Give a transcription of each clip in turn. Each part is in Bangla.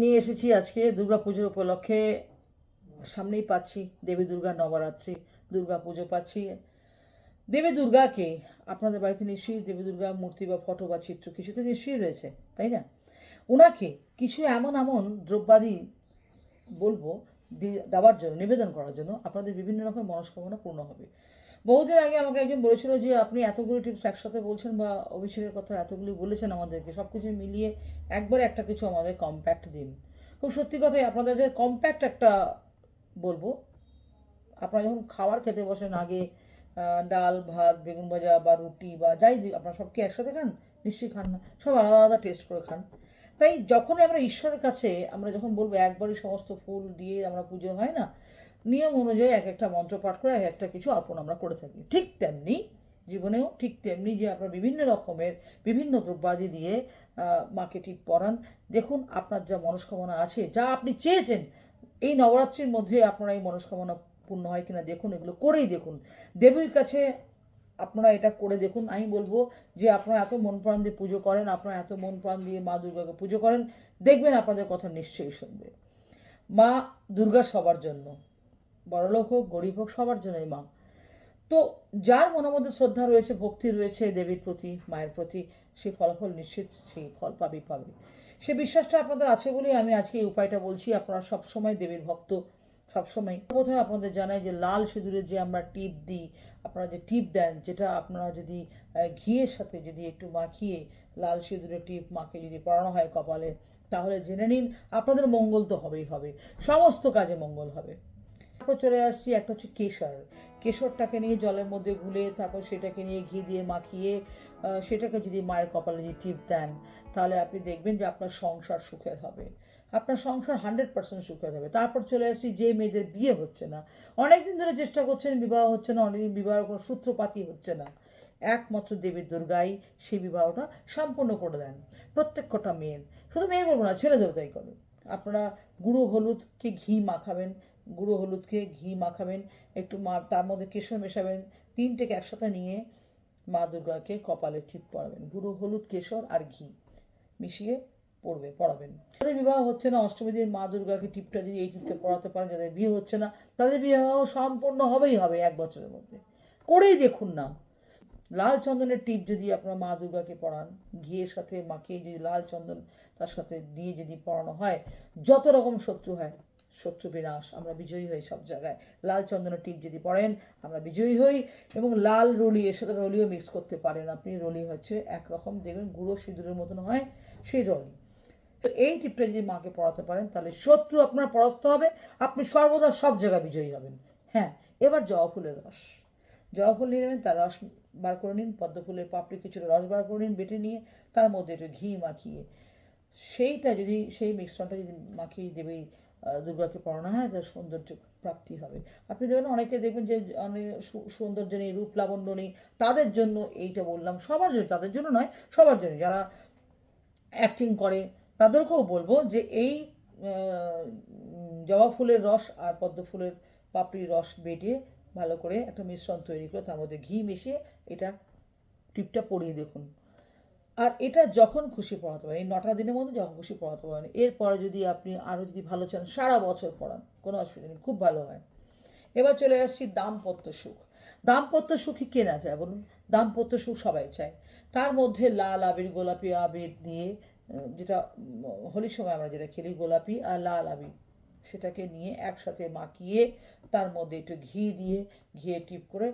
নিয়ে এসেছি আজকে দুর্গা পুজোর উপলক্ষে। সামনেই পাচ্ছি দেবী দুর্গা নবরাত্রি, দুর্গা পুজো পাচ্ছি। দেবী দুর্গাকে আপনাদের বাড়িতে নিশ্চয়ই দেবী দুর্গা মূর্তি বা ফটো বা চিত্র কিছু তো নিশ্চয়ই রয়েছে, তাই না? ওনাকে কিছু এমন এমন দ্রব্যাদি বলব দেওয়ার জন্য, নিবেদন করার জন্য আপনাদের বিভিন্ন রকম মনস্কামনা পূর্ণ হবে। বহুদিন আগে আমাকে একজন বলেছিল যে, আপনি এতগুলো টিপস একসাথে বলছেন বা অভিষেকের কথা এতগুলি বলেছেন আমাদেরকে সব কিছু মিলিয়ে একবারে একটা কিছু আমাদের কম্প্যাক্ট দিন। খুব সত্যি কথাই আপনাদের যে কম্প্যাক্ট একটা বলব, আপনারা যখন খাবার খেতে বসেন, আগে ডাল, ভাত, বেগুন ভাজা বা রুটি বা যাই আপনারা সব কি একসাথে খান? নিশ্চয়ই খান না, সব আলাদা আলাদা টেস্ট করে খান। তাই যখনই আমরা ঈশ্বরের কাছে আমরা যখন বলব, একবারই সমস্ত ফুল দিয়ে আমরা পুজো, হয় না? নিয়ম অনুযায়ী এক একটা মন্ত্র পাঠ করে এক একটা কিছু অর্পণ আমরা করে থাকি। ঠিক তেমনি জীবনেও ঠিক তেমনি যে আপনারা বিভিন্ন রকমের বিভিন্ন দ্রব্যাদি দিয়ে মাকে টিপ পরান দেখুন আপনার যা মনস্কামনা আছে, যা আপনি চেয়েছেন, এই নবরাত্রির মধ্যে আপনারা এই মনস্কামনা পূর্ণ হয় কিনা দেখুন, এগুলো করেই দেখুন। দেবীর কাছে আপনারা এটা করে দেখুন। আমি বলব যে আপনারা এত মন প্রাণ দিয়ে পুজো করেন, আপনারা এত মন প্রাণ দিয়ে মা দুর্গাকে পুজো করেন, দেখবেন আপনাদের কথা নিশ্চয়ই শুনবে। মা দুর্গা সবার জন্য। বড়লোক হোক, গরিব হোক, সবার জন্যই মা। তো যার মনের মধ্যে শ্রদ্ধা রয়েছে, ভক্তি রয়েছে দেবীর প্রতি, মায়ের প্রতি সেই ফলাফল নিশ্চিত সেই ফল পাবি পাবে সে বিশ্বাসটা আপনাদের আছে বলেই আমি আজকে এই উপায়টা বলছি, আপনারা সবসময় দেবীর ভক্ত, সবসময়। প্রথমে আপনাদের জানাই যে লাল সিঁদুরের যে আমরা টিপ দিই, আপনারা যে টিপ দেন, যেটা আপনারা যদি ঘিয়ের সাথে যদি একটু মাখিয়ে লাল সিঁদুরের টিপ মাকে যদি পড়ানো হয় কপালে, তাহলে জেনে নিন আপনাদের মঙ্গল তো হবেই হবে। সমস্ত কাজে মঙ্গল হবে। তারপর চলে আসছি একটা হচ্ছে কেশর। কেশরটাকে নিয়ে জলের মধ্যে গুলে তারপর সেটাকে নিয়ে ঘি দিয়ে মাখিয়ে সেটাকে যদি মায়ের কপালে যদি টিপ দেন, তাহলে আপনি দেখবেন যে আপনার সংসার সুখের হবে। আপনার সংসার হান্ড্রেড পার্সেন্ট সুখের হবে। তারপর চলে আসছি যে মেয়েদের বিয়ে হচ্ছে না। অনেকদিন ধরে চেষ্টা করছেন, বিবাহ হচ্ছে না, অনেকদিন বিবাহের কোনো সূত্রপাতি হচ্ছে না। একমাত্র দেবী দুর্গাই সেই বিবাহটা সম্পূর্ণ করে দেন, প্রত্যেক কটা মেয়ের। শুধু মেয়ে বলব না, ছেলেদেরও তাই করে। আপনারা গুঁড়ো হলুদকে ঘি মাখাবেন গুঁড়ো হলুদকে ঘি মাখাবেন, একটু মা, তার মধ্যে কেশর মেশাবেন, তিনটেকে একসাথে নিয়ে মা দুর্গাকে কপালে টিপ পরাবেন গুঁড়ো হলুদ, কেশর আর ঘি মিশিয়ে পড়বে, পড়াবেন। যাদের বিবাহ হচ্ছে না অষ্টমী দিন মা দুর্গাকে টিপটা যদি এই টিপটা পড়াতে পারেন, যাদের বিয়ে হচ্ছে না, তাদের বিবাহ সম্পূর্ণ হবেই হবে এক বছরের মধ্যে। করেই দেখুন না। লাল চন্দনের টিপ যদি আপনারা মা দুর্গাকে পড়ান, ঘিয়ের সাথে মাখিয়ে যদি লাল চন্দন তার সাথে দিয়ে যদি পড়ানো হয়, যত রকম শত্রু হয় শত্রু বিনাশ। আমরা বিজয়ী হই সব জায়গায়। লাল চন্দনের টিপ যদি পড়েন, আমরা বিজয়ী হই এবং লাল রলি, এর সাথে রলিও মিক্স করতে পারেন। আপনি রলি হচ্ছে একরকম, দেখবেন গুঁড়ো সিঁদুরের মতন হয় সেই রলি। তো এই টিপটা যদি মাকে পড়াতে পারেন, তাহলে শত্রু আপনার পরাস্ত হবে। আপনি সর্বদা সব জায়গায় বিজয়ী হবেন। হ্যাঁ এবার জবা ফুলের রস। জবা ফুল নিয়ে নেবেন, তার রস বার করে নিন, পদ্ম ফুলের পাপড়ি কিছুটা রস বার করে নিন, বেটে নিয়ে তার মধ্যে একটু ঘি মাখিয়ে। সেইটা যদি, সেই মিশ্রণটা যদি মাখিয়ে দেবে দুর্গাকে পড়ানো, হয়, তার সৌন্দর্য প্রাপ্তি হবে। আপনি দেখবেন অনেকে দেখবেন যে, অনেক সৌন্দর্য নেই, রূপ লাবণ্য নেই, তাদের জন্য এইটা বললাম, সবার জন্য, তাদের জন্য নয়, সবার জন্য। যারা অ্যাক্টিং করে, তাদেরকেও বলব যে, এই জবা ফুলের রস আর পদ্ম ফুলের পাপড়ির রস বেটে ভালো করে একটা মিশ্রণ তৈরি করে, তার মধ্যে ঘি মিশিয়ে এটা টিপটা পরিয়ে দেখুন। আর এটা যখন খুশি পড়াতে পারেন, এই নটা দিনের মধ্যে যখন খুশি পড়াতে পারেন, এরপরে যদি আপনি আরও যদি ভালো চান, সারা বছর পড়ান, কোনো অসুবিধা নেই, খুব ভালো হয়। এবার চলে আসছি দাম্পত্য সুখ। দাম্পত্য সুখী কে না চায় বলুন? দাম্পত্য সুখ সবাই চায়। তার মধ্যে লাল আবির, গোলাপি আবির দিয়ে যেটা হোলির সময় আমরা যেটা খেলি, গোলাপি আর লাল আবির, সেটাকে নিয়ে একসাথে মাখিয়ে তার মধ্যে একটু ঘি দিয়ে, ঘিয়ে টিপ করে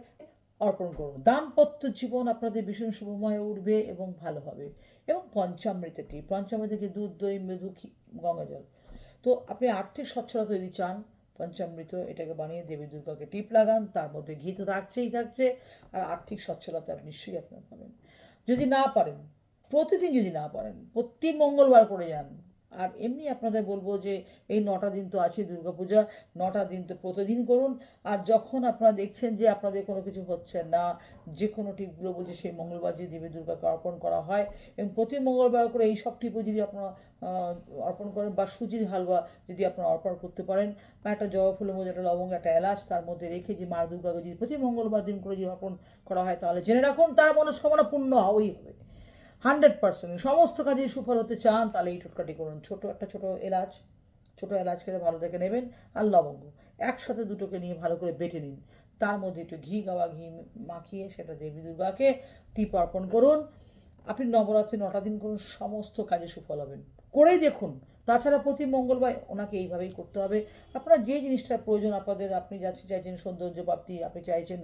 অর্পণ করুন দাম্পত্য জীবন আপনাদের ভীষণ শুভময় উঠবে এবং ভালো হবে। এবং পঞ্চামৃতটি, পঞ্চামৃতকে দুধ, দই ঘি- গঙ্গা জল। তো আপনি আর্থিক সচ্ছলতা যদি চান, পঞ্চামৃত, এটাকে বানিয়ে দেবী দুর্গাকে টিপ লাগান, তার মধ্যে ঘি তো থাকছেই থাকছে, আর আর্থিক সচ্ছলতা নিশ্চয়ই আপনার পাবেন। যদি না পারেন, প্রতিদিন যদি না পারেন, প্রতি মঙ্গলবার করে যান আর এমনি আপনাদের বলব যে এই নটা দিন তো আছে দুর্গাপূজা, নটা দিন তো প্রতিদিন করুন। আর যখন আপনারা দেখছেন যে আপনাদের কোনো কিছু হচ্ছে না, যে কোনো টিপগুলো বলছে সেই মঙ্গলবার যদি দেবী দুর্গাকে অর্পণ করা হয়, এবং প্রতি মঙ্গলবার করে এই সব টিপও যদি আপনারা অর্পণ করেন বা সুজির হালুয়া যদি আপনারা অর্পণ করতে পারেন, বা একটা জবা ফুলের মধ্যে একটা লবঙ্গ, একটা এলাচ তার মধ্যে রেখে যে মা দুর্গাকে যদি প্রতি মঙ্গলবার দিন করে যদি অর্পণ করা হয়, তাহলে জেনে রাখুন তার মনস্কামনা পূর্ণ হবেই হবে। Hundred percent. সমস্ত কাজে সুফল হতে চান, তাহলে এই টোটকাটি করুন। ছোটো একটা ছোটো এলাচ ছোটো এলাচ খেলে ভালো থেকে নেবেন আর লবঙ্গ। একসাথে দুটোকে নিয়ে ভালো করে বেটে নিন। তার মধ্যে একটু ঘি, গাওয়া ঘি মাখিয়ে সেটা দেবী দুর্গাকে টিপ অর্পণ করুন। আপনি নবরাত্রি নটা দিন করুন, সমস্ত কাজে সুফল হবেন। করেই দেখুন। তাছাড়া প্রতি মঙ্গলবার ওনাকে এইভাবেই করতে হবে। আপনার যে জিনিসটার প্রয়োজন, আপনাদের আপনি যাচ্ছেন চাইছেন সৌন্দর্য প্রাপ্তি, আপনি চাইছেন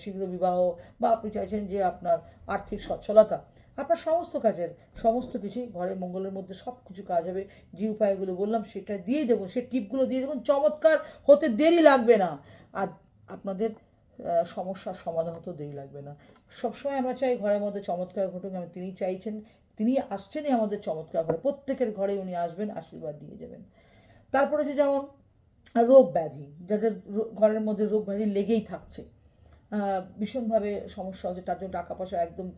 শীঘ্র বিবাহ বা আপনি চাইছেন যে আপনার আর্থিক সচ্ছলতা, আপনার সমস্ত কাজের, সমস্ত কিছুই ঘরে মঙ্গলের মধ্যে সব কিছু কাজ হবে। যে উপায়গুলো বললাম, সেটা দিয়ে দেবো। সে টিপগুলো দিয়ে দেখুন, চমৎকার, হতে দেরি লাগবে না। আর আপনাদের সমস্যার সমাধান হতেও দেরি লাগবে না। সবসময় আমরা চাই ঘরের মধ্যে চমৎকার ঘটুক। এবং তিনি চাইছেন তিনি আসছেনই আমাদের চমৎকার ঘরে প্রত্যেকের ঘরে উনি আসবেন, আশীর্বাদ দিয়ে যাবেন। তারপরে হচ্ছে যেমন রোগ ব্যাধি যাদের ঘরের মধ্যে রোগ ব্যাধি লেগেই থাকছে ভীষণভাবে সমস্যা হচ্ছে, তার জন্য টাকা পয়সা একদম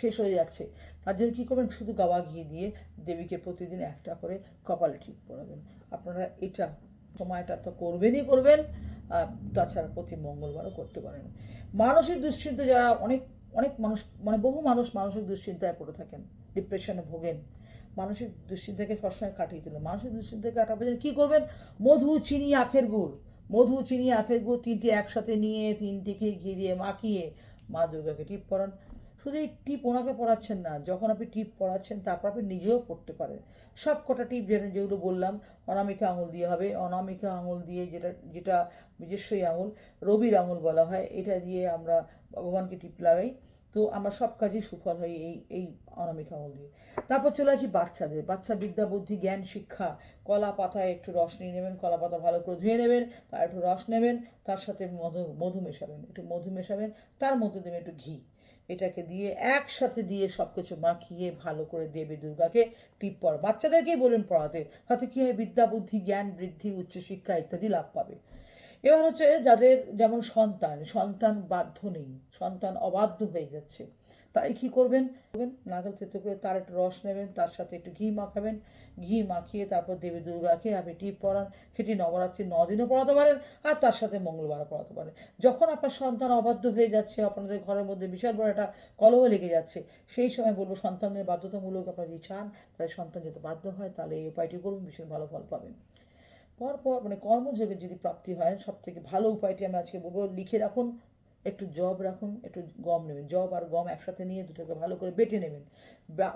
শেষ হয়ে যাচ্ছে, তার জন্য কী করবেন? শুধু গাওয়া ঘি দিয়ে দেবীকে প্রতিদিন একটা করে কপালে ঠিক পড়াবেন আপনারা এটা সময়টা তো করবেনই করবেন তাছাড়া প্রতি মঙ্গলবারও করতে পারেন। মানসিক দুশ্চিন্তা যারা অনেক অনেক মানুষ মানে বহু মানুষ মানসিক দুশ্চিন্তায় পড়ে থাকেন। ডিপ্রেশনে ভোগেন। মানসিক দুশ্চিন্তাকে সবসময় কাটিয়ে তুলুন। মানসিক দুশ্চিন্তাকে কাটাবার জন্য কী করবেন? মধু, চিনি, আখের গুড়। মধু, চিনি, আখের গুড় তিনটে একসাথে নিয়ে তিনটিকে ঘি দিয়ে মাখিয়ে মা দুর্গাকে টিপ পরান। শুধু এই টিপ ওনাকে পড়াচ্ছেন না, যখন আপনি টিপ পড়াচ্ছেন তারপর আপনি নিজেও পড়তে পারেন। সব কটা টিপ যেন যেগুলো বললাম, অনামিকা আঙুল দিয়ে হবে। অনামিকা আঙুল দিয়ে যেটা যেটা নিজস্বই আঙুল, রবির আঙুল বলা হয়, এটা দিয়ে আমরা ভগবানকে টিপ লাগাই। তো আমরা সব কাজেই সুফল হয় এই এই অনামিকা আঙুল দিয়ে। তারপর চলে আসি বাচ্চাদের। বাচ্চা বিদ্যা বুদ্ধি, জ্ঞান, শিক্ষা। কলা পাতায় একটু রস নিয়ে নেবেন, কলা পাতা ভালো করে ধুয়ে নেবেন, তার একটু রস নেবেন, তার সাথে মধু মধু মেশাবেন, একটু মধু মেশাবেন, তার মধ্যে দেবেন একটু ঘি। এটাকে দিয়ে একসাথে দিয়ে সব কিছু মাখিয়ে ভালো করে দেবী দুর্গাকে টিপ পড়া বাচ্চাদেরকেই বলুন পড়াতে, তাতে কী হয়? বিদ্যা, বুদ্ধি, জ্ঞান, বৃদ্ধি, উচ্চশিক্ষা ইত্যাদি লাভ পাবে। এবার হচ্ছে যাদের যেমন সন্তান সন্তান বাধ্য নেই, সন্তান অবাধ্য হয়ে যাচ্ছে, তাই কি করবেন? নারকেল তেতো করে তার একটু রস নেবেন, তার সাথে একটু ঘি মাখাবেন, ঘি মাখিয়ে তারপর দেবী দুর্গাকে আপনি টিপ পরান, সেটি নবরাত্রি দিনও পড়াতে পারেন, আর তার সাথে মঙ্গলবার পড়াতে পারেন। যখন আপনার সন্তান অবাধ্য হয়ে যাচ্ছে, আপনাদের ঘরের মধ্যে বিশাল বড় একটা কলহ লেগে যাচ্ছে, সেই সময় বলব সন্তানের বাধ্যতামূলক আপনারা যদি চান, তাহলে সন্তান যাতে বাধ্য হয়, তাহলে এই উপায়টি করুন, ভীষণ ভালো ফল পাবেন। পরপর মানে কর্মযোগের যদি প্রাপ্তি হয় সব থেকে ভালো উপায়টি আমি আজকে বলব, লিখে রাখুন, একটু জব রাখুন, একটু গম নেবেন। জব আর গম একসাথে নিয়ে দুটোকে ভালো করে বেটে নেবেন।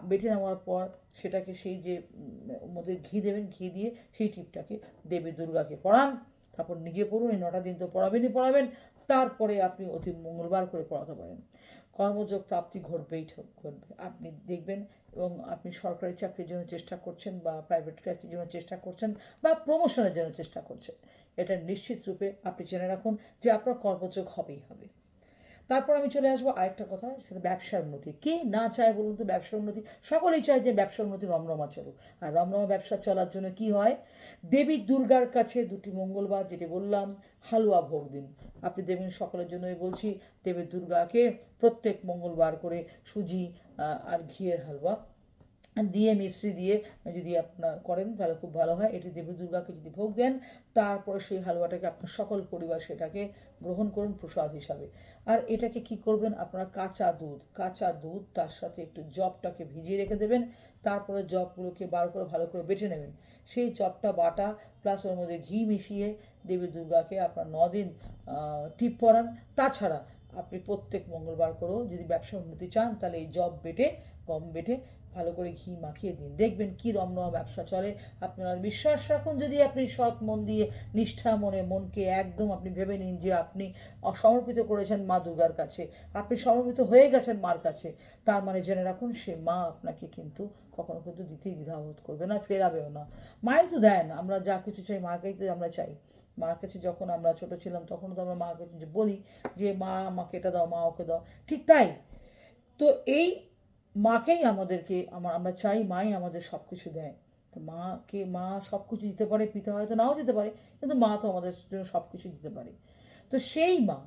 বেটে নেওয়ার পর সেটাকে সেই যে মধ্যে ঘি দেবেন, ঘি দিয়ে সেই টিপটাকে দেবী দুর্গাকে পড়ান তারপর নিজে পড়ুন, এই নটা দিন তো পড়াবেনই পড়াবেন, তারপরে আপনি অতি মঙ্গলবার করে পড়াতে পারেন। কর্মযোগ প্রাপ্তি ঘটবেই ঘটবে। আপনি দেখবেন এবং আপনি সরকারি চাকরির জন্য চেষ্টা করছেন বা প্রাইভেট চাকরির জন্য চেষ্টা করছেন বা প্রমোশনের জন্য চেষ্টা করছেন, এটা নিশ্চিত রূপে আপনি জেনে রাখুন যে আপনার কর্মযোগ হবেই হবে। তারপর আমি চলে আসব আরেকটা কথা সেটা ব্যবসার উন্নতি। কে না চায় বলুন তো ব্যবসার উন্নতি? সকলেই চায় যে ব্যবসার উন্নতি রমরমা চলুক। আর রমরমা ব্যবসা চলার জন্য কি হয়? দেবী দুর্গার কাছে দুটি মঙ্গলবার যেটি বললাম, হালুয়া ভোগ দিন। আপনি দেবেন সকলের জন্যই বলছি, দেবী দুর্গাকে প্রত্যেক মঙ্গলবার করে সুজি আর ঘিয়ের হালুয়া দিয়ে মিশ্রি দিয়ে যদি আপনার করেন, তাহলে খুব ভালো হয়। এটি দেবী দুর্গাকে যদি ভোগ দেন, তারপরে সেই হালুয়াটাকে আপনার সকল পরিবার সেটাকে গ্রহণ করুন প্রসাদ হিসাবে। আর এটাকে কি করবেন আপনারা? কাঁচা দুধ। কাঁচা দুধ, তার সাথে একটু জবটাকে ভিজিয়ে রেখে দেবেন। তারপরে জবগুলোকে বার করে ভালো করে বেটে নেবেন। সেই চপটা, বাটা প্লাস ওর মধ্যে ঘি মিশিয়ে দেবী দুর্গাকে আপনার নদিন টিপ পরান। তাছাড়া আপনি প্রত্যেক মঙ্গলবার করেও যদি ব্যবসা উন্নতি চান, তাহলে এই জব বেটে, গম বেটে ভালো করে ঘি মাখিয়ে দিন। দেখবেন কি রমরমা ব্যবসা চলে। আপনারা বিশ্বাস রাখুন, যদি আপনি সৎ মন দিয়ে, নিষ্ঠা মনে মনকে একদম আপনি ভেবে নিন যে আপনি সমর্পিত করেছেন মা দুর্গার কাছে, আপনি সমর্পিত হয়ে গেছেন মার কাছে, তার মানে জেনে রাখুন সে মা আপনাকে কিন্তু কখনো কিন্তু দিতেই দ্বিধাবোধ করবে না, ফেরাবেও না। মাই তো দেন আমরা যা কিছু চাই মাকেই তো আমরা চাই। মার কাছে যখন আমরা ছোট ছিলাম, তখন তো আমরা মার কাছে বলি যে, মা, আমাকে এটা দাও, মা, ওকে দাও। ঠিক তাই। তো এই মাকেই আমাদেরকে, আমার, আমরা চাই মাই আমাদের সব কিছু দেয়। তো মাকে, মা সব কিছু দিতে পারে, পিতা হয়তো নাও দিতে পারে, কিন্তু মা তো আমাদের জন্য সব কিছু দিতে পারে। তো সেই মা,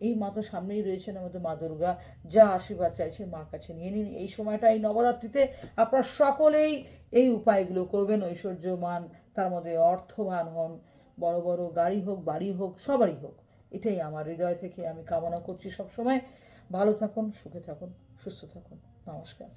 এই মা তো সামনেই রয়েছেন আমাদের মা দুর্গা, যা আশীর্বাদ চাইছে মার কাছে নিয়ে নিন। এই সময়টা এই নবরাত্রিতে আপনারা সকলেই এই উপায়গুলো করবেন ঐশ্বর্যমান তার মধ্যে অর্থবান হন, বড় বড় গাড়ি হোক, বাড়ি হোক, সবারই হোক। এটাই আমার হৃদয় থেকে আমি কামনা করছি সব সময় ভালো থাকুন, সুখে থাকুন, সুস্থ থাকুন। নমস্কার